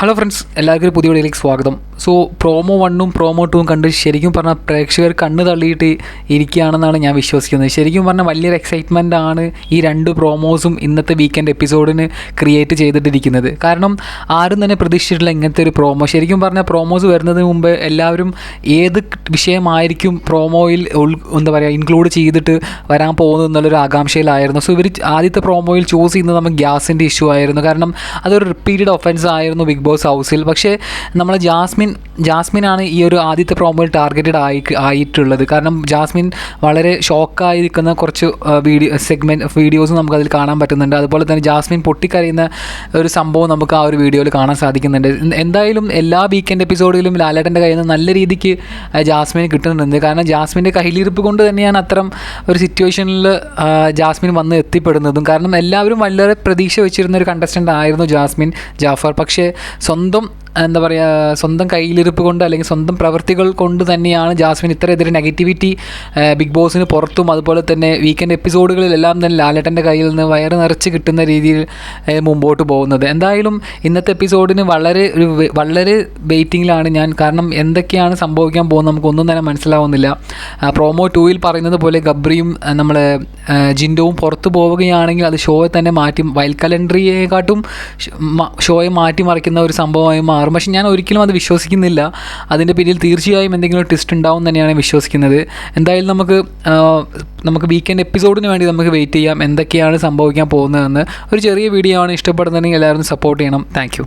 Hello friends എല്ലാവർക്കും പുതിയ വീഡിയോയിലേക്ക് സ്വാഗതം. സോ പ്രോമോ വണ്ണും പ്രോമോ ടൂവും കണ്ട് ശരിക്കും പറഞ്ഞാൽ പ്രേക്ഷകർ കണ്ണ് തള്ളിയിട്ട് ഇരിക്കുകയാണെന്നാണ് ഞാൻ വിശ്വസിക്കുന്നത്. ശരിക്കും പറഞ്ഞാൽ വലിയൊരു എക്സൈറ്റ്മെന്റ് ആണ് ഈ രണ്ട് പ്രോമോസും ഇന്നത്തെ വീക്കെൻഡ് എപ്പിസോഡിന് ക്രിയേറ്റ് ചെയ്തിട്ടിരിക്കുന്നത്. കാരണം ആരും തന്നെ പ്രതീക്ഷിച്ചിട്ടില്ല ഇങ്ങനത്തെ ഒരു പ്രോമോ ശരിക്കും പറഞ്ഞാൽ പ്രോമോസ് വരുന്നതിന് മുമ്പ് എല്ലാവരും ഏത് വിഷയമായിരിക്കും പ്രോമോയിൽ ഉൾ എന്താ പറയുക ഇൻക്ലൂഡ് ചെയ്തിട്ട് വരാൻ പോകുന്നത് എന്നുള്ളൊരു ആകാംക്ഷയിലായിരുന്നു. സോ ഇവർ ആദ്യത്തെ പ്രോമോയിൽ ചൂസ് ചെയ്യുന്നത് നമുക്ക് ഗ്യാസിന്റെ ഇഷ്യൂ ആയിരുന്നു. കാരണം അതൊരു റിപ്പീറ്റഡ് ഒഫൻസ് ആയിരുന്നു ബിഗ് ബോസ് ഹൗസിൽ പക്ഷേ നമ്മൾ ജാസ്മിൻ ജാസ്മിനാണ് ഈ ഒരു ആദ്യത്തെ പ്രോമോയിൽ ടാർഗറ്റഡ് ആയി ആയിട്ടുള്ളത്. കാരണം ജാസ്മിൻ വളരെ ഷോക്കായിരിക്കുന്ന കുറച്ച് വീഡിയോ സെഗ്മെന്റ് വീഡിയോസ് നമുക്ക് അതിൽ കാണാൻ പറ്റുന്നുണ്ട്. അതുപോലെ തന്നെ ജാസ്മിൻ പൊട്ടിക്കരയുന്ന ഒരു സംഭവം നമുക്ക് ആ ഒരു വീഡിയോയിൽ കാണാൻ സാധിക്കുന്നുണ്ട്. എന്തായാലും എല്ലാ വീക്കെൻഡ് എപ്പിസോഡിലും ലാലേട്ടന്റെ കയ്യിൽ നിന്ന് നല്ല രീതിക്ക് ജാസ്മിന് കിട്ടുന്നുണ്ട്. കാരണം ജാസ്മിന്റെ കയ്യിലിരിപ്പ് കൊണ്ട് തന്നെയാണ് അത്തരം ഒരു സിറ്റുവേഷനിൽ ജാസ്മിൻ വന്ന് എത്തിപ്പെടുന്നതും. കാരണം എല്ലാവരും വളരെ പ്രതീക്ഷ വെച്ചിരുന്ന ഒരു കണ്ടസ്റ്റന്റ് ആയിരുന്നു ജാസ്മിൻ ജാഫർ. പക്ഷേ സ്വന്തം എന്താ പറയുക സ്വന്തം കയ്യിലിരിപ്പ് കൊണ്ട് അല്ലെങ്കിൽ സ്വന്തം പ്രവൃത്തികൾ കൊണ്ട് തന്നെയാണ് ജാസ്മിൻ ഇത്രയെതിരെ നെഗറ്റിവിറ്റി ബിഗ് ബോസിന് പുറത്തും അതുപോലെ തന്നെ വീക്കെൻഡ് എപ്പിസോഡുകളിലെല്ലാം തന്നെ ലാലേട്ടന്റെ കയ്യിൽ നിന്ന് വയറ് നിറച്ച് കിട്ടുന്ന രീതിയിൽ മുമ്പോട്ട് പോകുന്നത്. എന്തായാലും ഇന്നത്തെ എപ്പിസോഡിന് വളരെ ഒരു വളരെ വെയിറ്റിങ്ങിലാണ് ഞാൻ. കാരണം എന്തൊക്കെയാണ് സംഭവിക്കാൻ പോകുന്നത് നമുക്കൊന്നും തന്നെ മനസ്സിലാവുന്നില്ല. പ്രോമോ ടൂവിൽ പറയുന്നത് പോലെ ഗബ്രിയും നമ്മൾ ജിൻഡോവും പുറത്തു പോവുകയാണെങ്കിൽ അത് ഷോയെ തന്നെ മാറ്റി വൈൽ കലണ്ടറിയെക്കാട്ടും ഷോയെ മാറ്റിമറിക്കുന്ന ഒരു സംഭവമായി മാറും പക്ഷേ ഞാൻ ഒരിക്കലും അത് വിശ്വസിക്കുന്നില്ല. അതിന്റെ പിന്നിൽ തീർച്ചയായും എന്തെങ്കിലും ട്വിസ്റ്റ് ഉണ്ടാവും തന്നെയാണ് വിശ്വസിക്കുന്നത്. എന്തായാലും നമുക്ക് നമുക്ക് വീക്കെൻഡ് എപ്പിസോഡിന് വേണ്ടി നമുക്ക് വെയിറ്റ് ചെയ്യാം. എന്തൊക്കെയാണ് സംഭവിക്കാൻ പോകുന്നതെന്ന്. ഒരു ചെറിയ വീഡിയോ ആണ്. ഇഷ്ടപ്പെടുന്നുണ്ടെങ്കിൽ എല്ലാവരും സപ്പോർട്ട് ചെയ്യണം. താങ്ക്